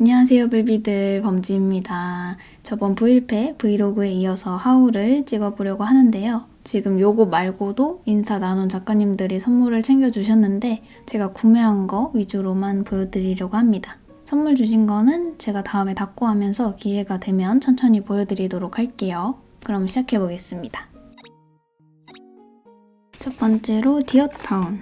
안녕하세요 불비들 범지입니다. 저번 브이패 브이로그에 이어서 하울을 찍어보려고 하는데요. 지금 요거 말고도 인사 나눈 작가님들이 선물을 챙겨주셨는데 제가 구매한 거 위주로만 보여드리려고 합니다. 선물 주신 거는 제가 다음에 닫고 하면서 기회가 되면 천천히 보여드리도록 할게요. 그럼 시작해보겠습니다. 첫 번째로 디어타운.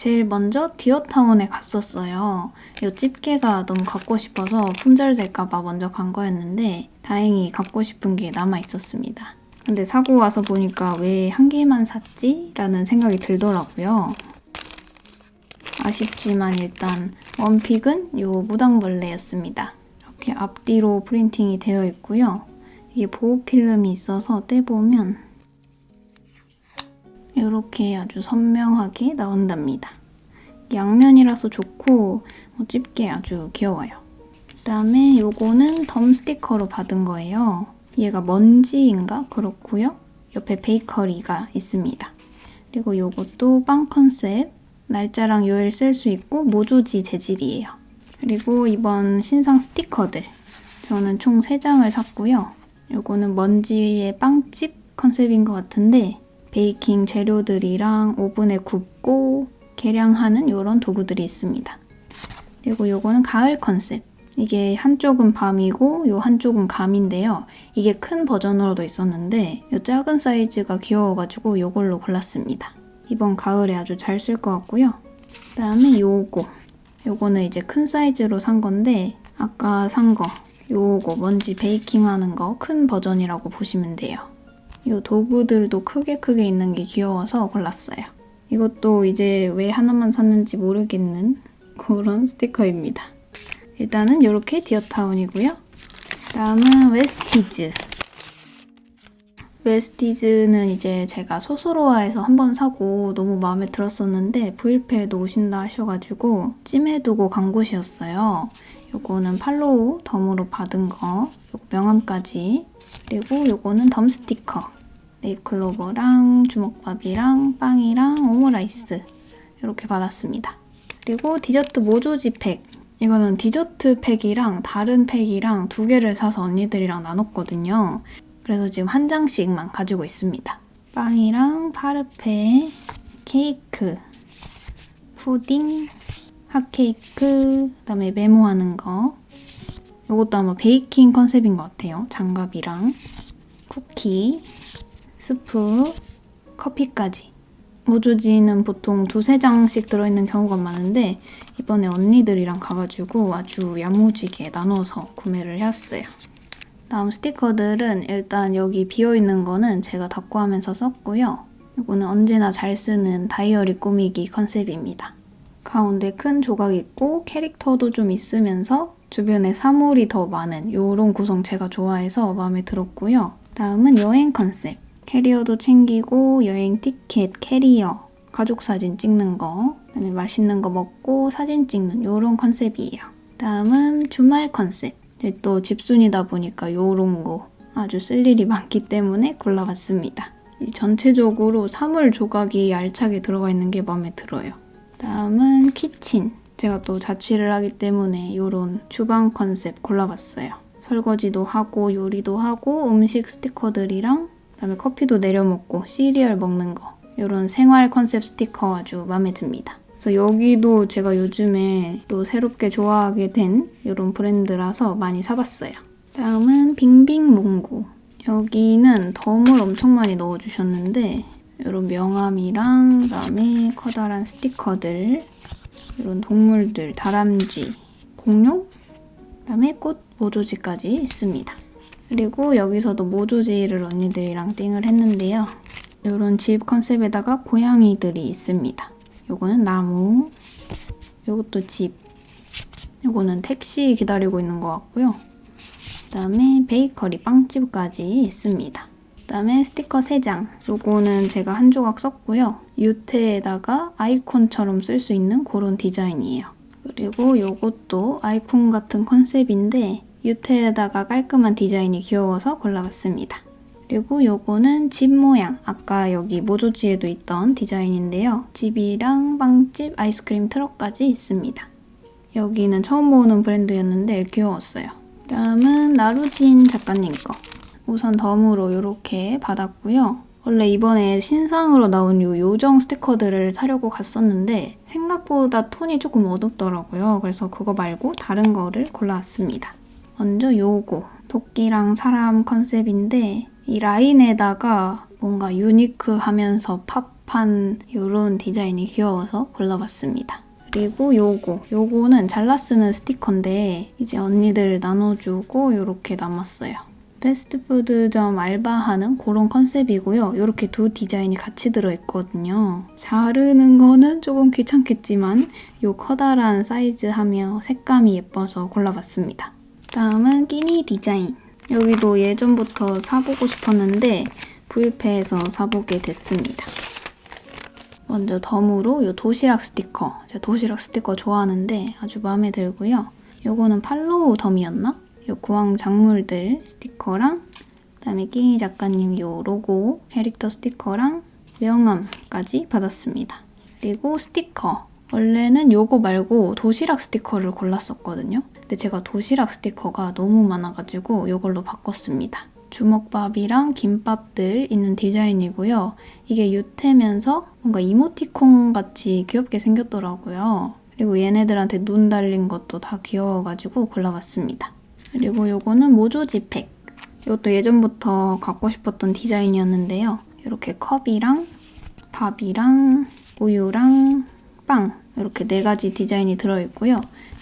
제일 먼저 디어타운에 갔었어요. 이 집게가 너무 갖고 싶어서 품절될까봐 먼저 간 거였는데 다행히 갖고 싶은 게 남아 있었습니다. 근데 사고 와서 보니까 왜 한 개만 샀지? 라는 생각이 들더라고요. 아쉽지만 일단 원픽은 이 무당벌레였습니다. 이렇게 앞뒤로 프린팅이 되어 있고요. 이게 보호 필름이 있어서 떼보면 이렇게 아주 선명하게 나온답니다. 양면이라서 좋고 어, 집게 아주 귀여워요. 그다음에 요거는 덤 스티커로 받은 거예요. 얘가 먼지인가 그렇고요. 옆에 베이커리가 있습니다. 그리고 요것도 빵 컨셉 날짜랑 요일 쓸 수 있고 모조지 재질이에요. 그리고 이번 신상 스티커들 저는 총 3장을 샀고요. 요거는 먼지의 빵집 컨셉인 것 같은데 베이킹 재료들이랑 오븐에 굽고 계량하는 이런 도구들이 있습니다. 그리고 요거는 가을 컨셉. 이게 한쪽은 밤이고 요 한쪽은 감인데요. 이게 큰 버전으로도 있었는데 요 작은 사이즈가 귀여워가지고 요걸로 골랐습니다. 이번 가을에 아주 잘 쓸 것 같고요. 그 다음에 요거. 요거는 이제 큰 사이즈로 산 건데 아까 산 거. 요거 먼지 베이킹 하는 거 큰 버전이라고 보시면 돼요. 이 도구들도 크게 크게 있는 게 귀여워서 골랐어요. 이것도 이제 왜 하나만 샀는지 모르겠는 그런 스티커입니다. 일단은 이렇게 디어타운이고요. 다음은 웨스티즈. 웨스티즈는 이제 제가 소소로아에서 한 번 사고 너무 마음에 들었었는데 브일페에도 오신다 하셔가지고 찜해두고 간 곳이었어요. 요거는 팔로우 덤으로 받은 거, 요거 명함까지 그리고 요거는 덤 스티커 네잎클로버랑 주먹밥이랑 빵이랑 오므라이스 이렇게 받았습니다. 그리고 디저트 모조지 팩 이거는 디저트 팩이랑 다른 팩이랑 두 개를 사서 언니들이랑 나눴거든요. 그래서 지금 한 장씩만 가지고 있습니다. 빵이랑 파르페, 케이크, 푸딩, 핫케이크, 그다음에 메모하는 거. 이것도 아마 베이킹 컨셉인 것 같아요. 장갑이랑 쿠키, 스프, 커피까지. 모조지는 보통 두세 장씩 들어있는 경우가 많은데 이번에 언니들이랑 가가지고 아주 야무지게 나눠서 구매를 했어요. 다음 스티커들은 일단 여기 비어있는 거는 제가 닫고 하면서 썼고요. 이거는 언제나 잘 쓰는 다이어리 꾸미기 컨셉입니다. 가운데 큰 조각 있고 캐릭터도 좀 있으면서 주변에 사물이 더 많은 이런 구성 제가 좋아해서 마음에 들었고요. 다음은 여행 컨셉. 캐리어도 챙기고 여행 티켓, 캐리어, 가족 사진 찍는 거, 그다음에 맛있는 거 먹고 사진 찍는 이런 컨셉이에요. 다음은 주말 컨셉. 또 집순이다 보니까 이런 거 아주 쓸 일이 많기 때문에 골라봤습니다. 전체적으로 사물 조각이 알차게 들어가 있는 게 마음에 들어요. 다음은 키친. 제가 또 자취를 하기 때문에 이런 주방 컨셉 골라봤어요. 설거지도 하고 요리도 하고 음식 스티커들이랑 그 다음에 커피도 내려 먹고 시리얼 먹는 거 이런 생활 컨셉 스티커 아주 마음에 듭니다. 그래서 여기도 제가 요즘에 또 새롭게 좋아하게 된 이런 브랜드라서 많이 사봤어요. 다음은 빙빙몽구. 여기는 덤을 엄청 많이 넣어주셨는데 이런 명함이랑 그다음에 커다란 스티커들 이런 동물들 다람쥐 공룡 그다음에 꽃 모조지까지 있습니다. 그리고 여기서도 모조지를 언니들이랑 띵을 했는데요. 이런 집 컨셉에다가 고양이들이 있습니다. 요거는 나무, 요것도 집, 요거는 택시 기다리고 있는 것 같고요. 그 다음에 베이커리 빵집까지 있습니다. 그 다음에 스티커 3장. 요거는 제가 한 조각 썼고요. 유태에다가 아이콘처럼 쓸 수 있는 그런 디자인이에요. 그리고 요것도 아이콘 같은 컨셉인데 유태에다가 깔끔한 디자인이 귀여워서 골라봤습니다. 그리고 요거는 집 모양. 아까 여기 모조지에도 있던 디자인인데요. 집이랑 빵집, 아이스크림 트럭까지 있습니다. 여기는 처음 보는 브랜드였는데 귀여웠어요. 다음은 나루진 작가님 거. 우선 덤으로 이렇게 받았고요. 원래 이번에 신상으로 나온 요 요정 스티커들을 사려고 갔었는데 생각보다 톤이 조금 어둡더라고요. 그래서 그거 말고 다른 거를 골라왔습니다. 먼저 요거 도끼랑 사람 컨셉인데 이 라인에다가 뭔가 유니크하면서 팝한 이런 디자인이 귀여워서 골라봤습니다. 그리고 요거 요거는 잘라 쓰는 스티커인데 이제 언니들 나눠주고 이렇게 남았어요. 패스트푸드점 알바하는 그런 컨셉이고요. 이렇게 두 디자인이 같이 들어있거든요. 자르는 거는 조금 귀찮겠지만 이 커다란 사이즈 하며 색감이 예뻐서 골라봤습니다. 다음은 끼니 디자인. 여기도 예전부터 사보고 싶었는데 부일패에서 사보게 됐습니다. 먼저 덤으로 이 도시락 스티커. 제가 도시락 스티커 좋아하는데 아주 마음에 들고요. 요거는 팔로우 덤이었나? 요 구황 작물들 스티커랑 그다음에 끼니 작가님 요 로고 캐릭터 스티커랑 명함까지 받았습니다. 그리고 스티커. 원래는 요거 말고 도시락 스티커를 골랐었거든요. 근데 제가 도시락 스티커가 너무 많아가지고 요걸로 바꿨습니다. 주먹밥이랑 김밥들 있는 디자인이고요. 이게 유태면서 뭔가 이모티콘 같이 귀엽게 생겼더라고요. 그리고 얘네들한테 눈 달린 것도 다 귀여워가지고 골라봤습니다. 그리고 요거는 모조지 팩. 이것도 예전부터 갖고 싶었던 디자인이었는데요. 이렇게 컵이랑 밥이랑 우유랑 빵 이렇게 네 가지 디자인이 들어있고요.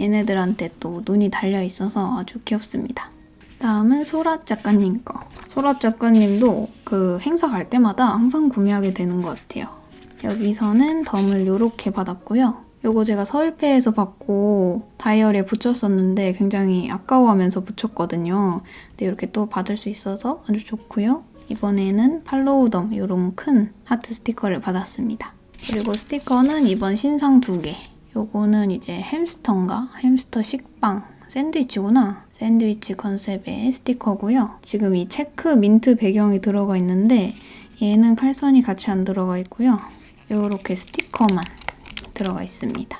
얘네들한테 또 눈이 달려 있어서 아주 귀엽습니다. 다음은 소라 작가님 거. 소라 작가님도 그 행사 갈 때마다 항상 구매하게 되는 것 같아요. 여기서는 덤을 이렇게 받았고요. 요거 제가 서울패에서 받고 다이어리에 붙였었는데 굉장히 아까워하면서 붙였거든요. 근데 이렇게 또 받을 수 있어서 아주 좋고요. 이번에는 팔로우덤 이런 큰 하트 스티커를 받았습니다. 그리고 스티커는 이번 신상 두 개. 요거는 이제 햄스터인가? 햄스터 식빵 샌드위치구나. 샌드위치 컨셉의 스티커고요. 지금 이 체크 민트 배경이 들어가 있는데 얘는 칼선이 같이 안 들어가 있고요. 이렇게 스티커만 들어가 있습니다.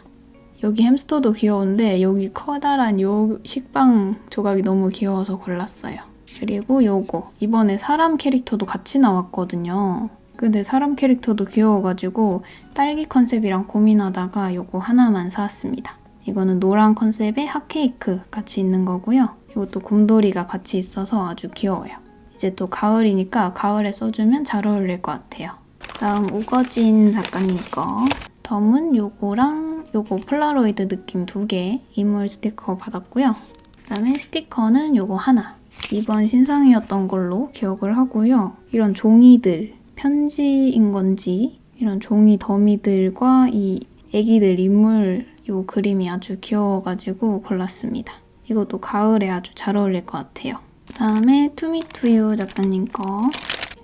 여기 햄스터도 귀여운데 여기 커다란 요 식빵 조각이 너무 귀여워서 골랐어요. 그리고 요거 이번에 사람 캐릭터도 같이 나왔거든요. 근데 사람 캐릭터도 귀여워가지고 딸기 컨셉이랑 고민하다가 요거 하나만 사왔습니다. 이거는 노란 컨셉의 핫케이크 같이 있는 거고요. 이것도 곰돌이가 같이 있어서 아주 귀여워요. 이제 또 가을이니까 가을에 써주면 잘 어울릴 것 같아요. 다음 우거진 작가님 거. 덤은 요거랑 요거 폴라로이드 느낌 두개 이물 스티커 받았고요. 그다음에 스티커는 요거 하나. 이번 신상이었던 걸로 기억을 하고요. 이런 종이들 편지인 건지 이런 종이 더미들과 이 애기들 인물 요 그림이 아주 귀여워가지고 골랐습니다. 이것도 가을에 아주 잘 어울릴 것 같아요. 그 다음에 투미투유 작가님 거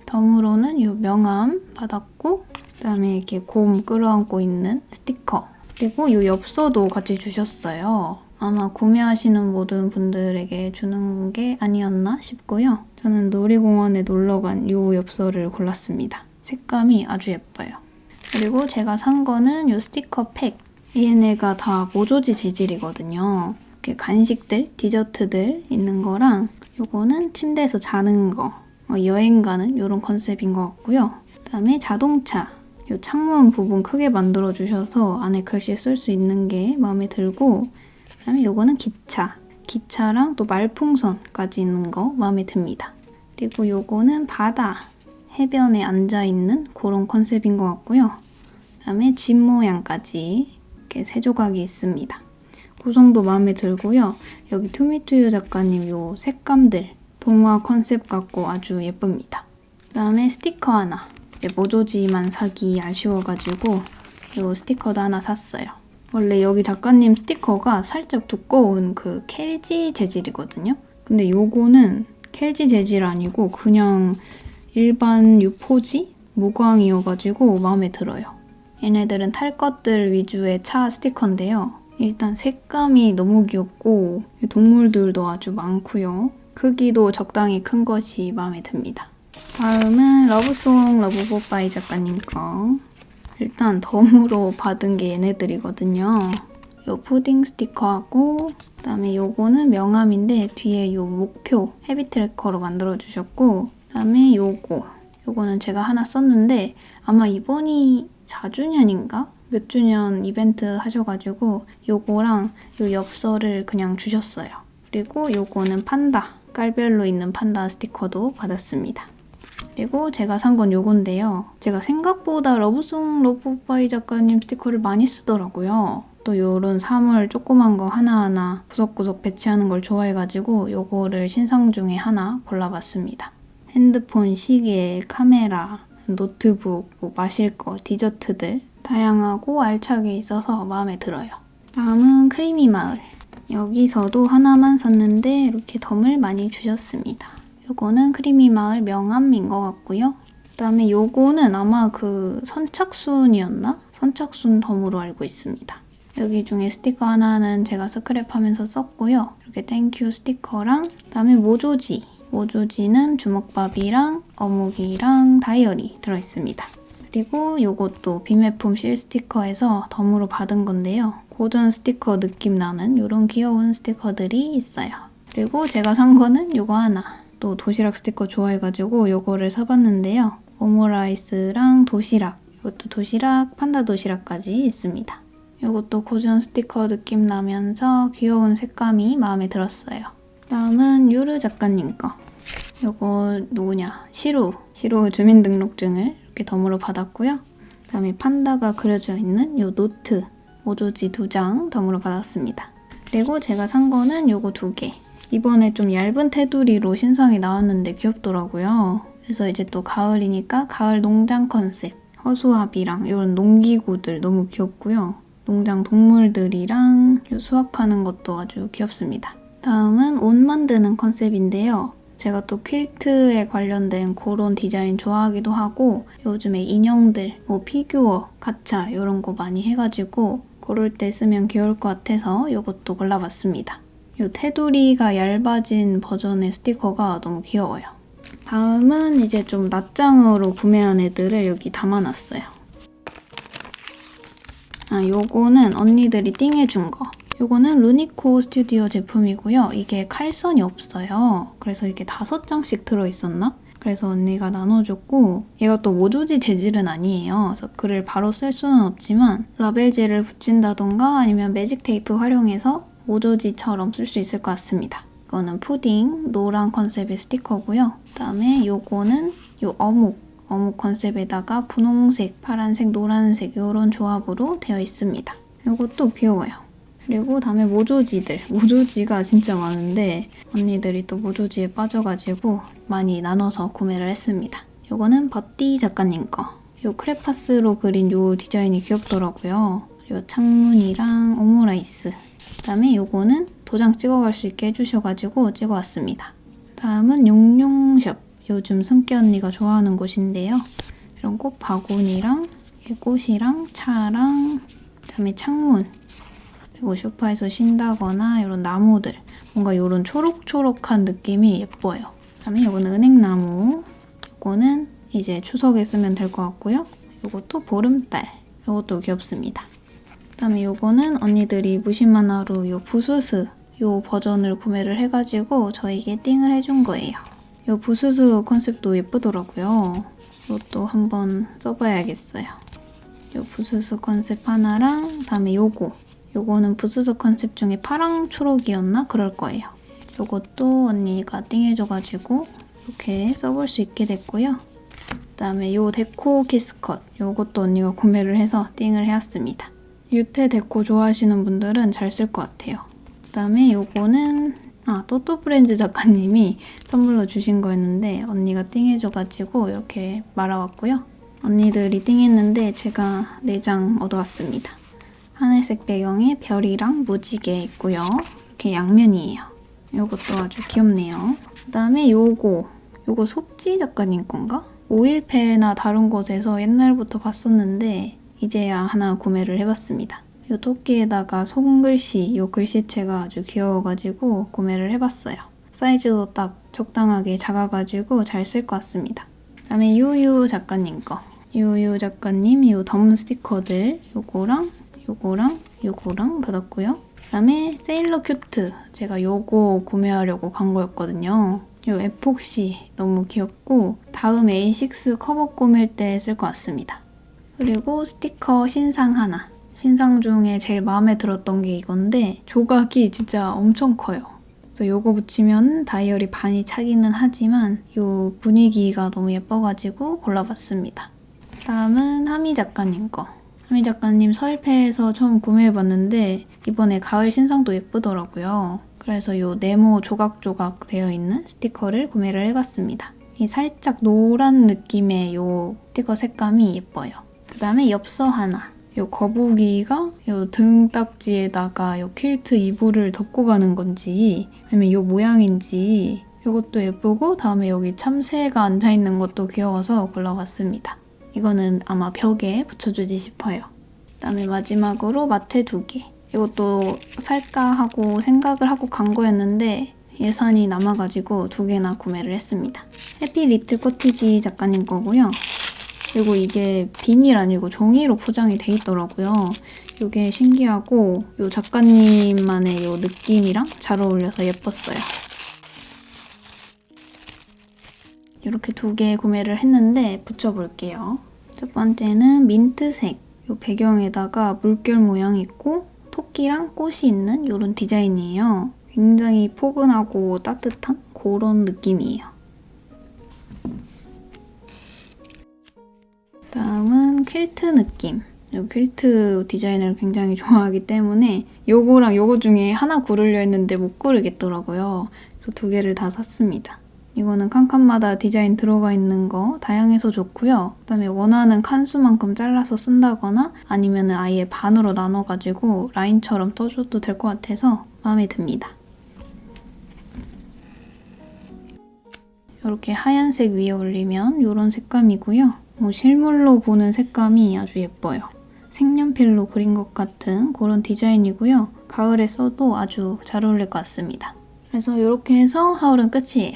덤으로는 요 명함 받았고 그 다음에 이렇게 곰 끌어안고 있는 스티커 그리고 이 엽서도 같이 주셨어요. 아마 구매하시는 모든 분들에게 주는 게 아니었나 싶고요. 저는 놀이공원에 놀러 간 이 엽서를 골랐습니다. 색감이 아주 예뻐요. 그리고 제가 산 거는 이 스티커 팩. 얘네가 다 모조지 재질이거든요. 이렇게 간식들, 디저트들 있는 거랑 요거는 침대에서 자는 거, 어, 여행 가는 이런 컨셉인 것 같고요. 그다음에 자동차. 이 창문 부분 크게 만들어 주셔서 안에 글씨 쓸 수 있는 게 마음에 들고 그다음에 요거는 기차. 기차랑 또 말풍선까지 있는 거 마음에 듭니다. 그리고 요거는 바다. 해변에 앉아 있는 그런 컨셉인 것 같고요. 그다음에 집 모양까지 이렇게 세 조각이 있습니다. 구성도 마음에 들고요. 여기 투미투유 작가님 요 색감들 동화 컨셉 같고 아주 예쁩니다. 그다음에 스티커 하나. 이제 모조지만 사기 아쉬워가지고 요 스티커도 하나 샀어요. 원래 여기 작가님 스티커가 살짝 두꺼운 그 켈지 재질이거든요. 근데 요거는 켈지 재질 아니고 그냥 일반 유포지 무광이어가지고 마음에 들어요. 얘네들은 탈 것들 위주의 차 스티커인데요. 일단 색감이 너무 귀엽고 동물들도 아주 많고요. 크기도 적당히 큰 것이 마음에 듭니다. 다음은 러브송 러브뽀빠이 작가님 거. 일단 덤으로 받은 게 얘네들이거든요. 요 푸딩 스티커하고 그다음에 요거는 명함인데 뒤에 요 목표 헤비 트래커로 만들어 주셨고 그다음에 요거 요거는 제가 하나 썼는데 아마 이번이 4주년인가? 몇 주년 이벤트 하셔가지고 요거랑 요 엽서를 그냥 주셨어요. 그리고 요거는 판다 깔별로 있는 판다 스티커도 받았습니다. 그리고 제가 산 건 요건데요. 제가 생각보다 러브송 러브바이 작가님 스티커를 많이 쓰더라고요. 또 요런 사물 조그만 거 하나하나 구석구석 배치하는 걸 좋아해가지고 요거를 신상 중에 하나 골라봤습니다. 핸드폰, 시계, 카메라, 노트북, 뭐 마실 거, 디저트들 다양하고 알차게 있어서 마음에 들어요. 다음은 크리미 마을. 여기서도 하나만 샀는데 이렇게 덤을 많이 주셨습니다. 요거는 크리미 마을 명함인 것 같고요. 그다음에 요거는 아마 그 선착순이었나? 선착순 덤으로 알고 있습니다. 여기 중에 스티커 하나는 제가 스크랩하면서 썼고요. 이렇게 땡큐 스티커랑 그다음에 모조지. 모조지는 주먹밥이랑 어묵이랑 다이어리 들어있습니다. 그리고 요것도 비매품 실 스티커에서 덤으로 받은 건데요. 고전 스티커 느낌 나는 이런 귀여운 스티커들이 있어요. 그리고 제가 산 거는 요거 하나. 또 도시락 스티커 좋아해가지고 요거를 사봤는데요. 오므라이스랑 도시락. 이것도 도시락, 판다 도시락까지 있습니다. 이것도 고전 스티커 느낌 나면서 귀여운 색감이 마음에 들었어요. 다음은 유르 작가님 거. 요거 누구냐? 시루. 시루 주민등록증을 이렇게 덤으로 받았고요. 그다음에 판다가 그려져 있는 요 노트. 모조지 두 장 덤으로 받았습니다. 그리고 제가 산 거는 요거 두 개. 이번에 좀 얇은 테두리로 신상이 나왔는데 귀엽더라고요. 그래서 이제 또 가을이니까 가을 농장 컨셉. 허수아비랑 이런 농기구들 너무 귀엽고요. 농장 동물들이랑 요 수확하는 것도 아주 귀엽습니다. 다음은 옷 만드는 컨셉인데요. 제가 또 퀼트에 관련된 그런 디자인 좋아하기도 하고 요즘에 인형들, 뭐 피규어, 가차 이런 거 많이 해가지고 그럴 때 쓰면 귀여울 것 같아서 이것도 골라봤습니다. 이 테두리가 얇아진 버전의 스티커가 너무 귀여워요. 다음은 이제 좀 낱장으로 구매한 애들을 여기 담아놨어요. 아, 요거는 언니들이 띵해준 거. 요거는 루니코 스튜디오 제품이고요. 이게 칼선이 없어요. 그래서 이게 다섯 장씩 들어있었나? 그래서 언니가 나눠줬고 얘가 또 모조지 재질은 아니에요. 그래서 글을 바로 쓸 수는 없지만 라벨젤을 붙인다던가 아니면 매직 테이프 활용해서 모조지처럼 쓸 수 있을 것 같습니다. 이거는 푸딩 노란 컨셉의 스티커고요. 그다음에 요거는 요 어묵 어묵 컨셉에다가 분홍색, 파란색, 노란색 이런 조합으로 되어 있습니다. 이것도 귀여워요. 그리고 다음에 모조지들. 모조지가 진짜 많은데 언니들이 또 모조지에 빠져가지고 많이 나눠서 구매를 했습니다. 이거는 버띠 작가님 거. 요 크레파스로 그린 요 디자인이 귀엽더라고요. 요 창문이랑 오므라이스. 그 다음에 요거는 도장 찍어갈 수 있게 해주셔가지고 찍어왔습니다. 다음은 용용숍. 요즘 승기 언니가 좋아하는 곳인데요. 이런 꽃 바구니랑 꽃이랑 차랑 그다음에 창문 그리고 소파에서 쉰다거나 이런 나무들 뭔가 이런 초록초록한 느낌이 예뻐요. 그다음에 이거는 은행나무 이거는 이제 추석에 쓰면 될 것 같고요. 이것도 보름달 이것도 귀엽습니다. 그다음에 이거는 언니들이 무심만화로 요 부스스 요 버전을 구매를 해가지고 저에게 띵을 해준 거예요. 요 부스스 컨셉도 예쁘더라고요. 이것도 한번 써봐야겠어요. 요 부스스 컨셉 하나랑 그다음에 요거 요거는 부스스 컨셉 중에 파랑 초록이었나 그럴 거예요. 요것도 언니가 띵해줘가지고 이렇게 써볼 수 있게 됐고요. 그다음에 요 데코 키스컷 요것도 언니가 구매를 해서 띵을 해왔습니다. 유태 데코 좋아하시는 분들은 잘 쓸 것 같아요. 그 다음에 요거는 아 또또 브랜즈 작가님이 선물로 주신 거였는데 언니가 띵해줘가지고 이렇게 말아왔고요. 언니들이 띵했는데 제가 4장 얻어왔습니다. 하늘색 배경에 별이랑 무지개 있고요. 이렇게 양면이에요. 이것도 아주 귀엽네요. 그 다음에 요거 요거 속지 작가님 건가? 오일패나 다른 곳에서 옛날부터 봤었는데 이제야 하나 구매를 해봤습니다. 요 토끼에다가 손글씨, 요 글씨체가 아주 귀여워가지고 구매를 해봤어요. 사이즈도 딱 적당하게 작아가지고 잘 쓸 것 같습니다. 그 다음에 유유 작가님 거. 유유 작가님 요 덤 스티커들 요거랑 요거랑 요거랑 받았고요. 그 다음에 세일러 큐트 제가 요거 구매하려고 간 거였거든요. 요 에폭시 너무 귀엽고 다음 A6 커버 꾸밀 때 쓸 것 같습니다. 그리고 스티커 신상 하나. 신상 중에 제일 마음에 들었던 게 이건데 조각이 진짜 엄청 커요. 그래서 요거 붙이면 다이어리 반이 차기는 하지만 요 분위기가 너무 예뻐가지고 골라봤습니다. 다음은 하미 작가님 거. 하미 작가님 서일패에서 처음 구매해봤는데 이번에 가을 신상도 예쁘더라고요. 그래서 요 네모 조각조각 되어 있는 스티커를 구매를 해봤습니다. 이 살짝 노란 느낌의 요 스티커 색감이 예뻐요. 그 다음에 엽서 하나. 요 거북이가 요 등딱지에다가 요 퀼트 이불을 덮고 가는 건지 아니면 요 모양인지 이것도 예쁘고 다음에 여기 참새가 앉아있는 것도 귀여워서 골라봤습니다. 이거는 아마 벽에 붙여주지 싶어요. 그다음에 마지막으로 마테 두 개. 이것도 살까 하고 생각을 하고 간 거였는데 예산이 남아가지고 두 개나 구매를 했습니다. 해피 리틀 코티지 작가님 거고요. 그리고 이게 비닐 아니고 종이로 포장이 돼 있더라고요. 이게 신기하고 이 작가님만의 이 느낌이랑 잘 어울려서 예뻤어요. 이렇게 두 개 구매를 했는데 붙여볼게요. 첫 번째는 민트색. 이 배경에다가 물결 모양이 있고 토끼랑 꽃이 있는 이런 디자인이에요. 굉장히 포근하고 따뜻한 그런 느낌이에요. 다음은 퀼트 느낌. 이 퀼트 디자인을 굉장히 좋아하기 때문에 요거랑 요거 중에 하나 고르려 했는데 못 고르겠더라고요. 그래서 두 개를 다 샀습니다. 이거는 칸칸마다 디자인 들어가 있는 거 다양해서 좋고요. 그다음에 원하는 칸수만큼 잘라서 쓴다거나 아니면 아예 반으로 나눠가지고 라인처럼 떠줘도 될 것 같아서 마음에 듭니다. 이렇게 하얀색 위에 올리면 이런 색감이고요. 뭐 실물로 보는 색감이 아주 예뻐요. 색연필로 그린 것 같은 그런 디자인이고요. 가을에 써도 아주 잘 어울릴 것 같습니다. 그래서 이렇게 해서 하울은 끝이에요.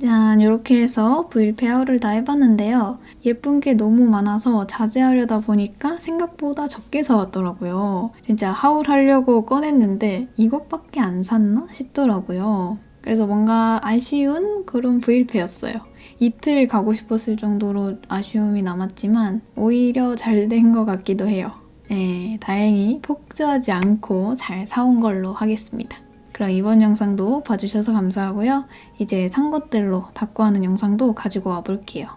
짠, 이렇게 해서 브이일페 하울을 다 해봤는데요. 예쁜 게 너무 많아서 자제하려다 보니까 생각보다 적게 사왔더라고요. 진짜 하울 하려고 꺼냈는데 이것밖에 안 샀나 싶더라고요. 그래서 뭔가 아쉬운 그런 브이일페였어요. 이틀 가고 싶었을 정도로 아쉬움이 남았지만 오히려 잘 된 것 같기도 해요. 네, 다행히 폭주하지 않고 잘 사온 걸로 하겠습니다. 그럼 이번 영상도 봐주셔서 감사하고요. 이제 산 것들로 닦고 하는 영상도 가지고 와볼게요.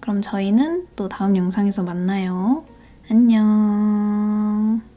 그럼 저희는 또 다음 영상에서 만나요. 안녕.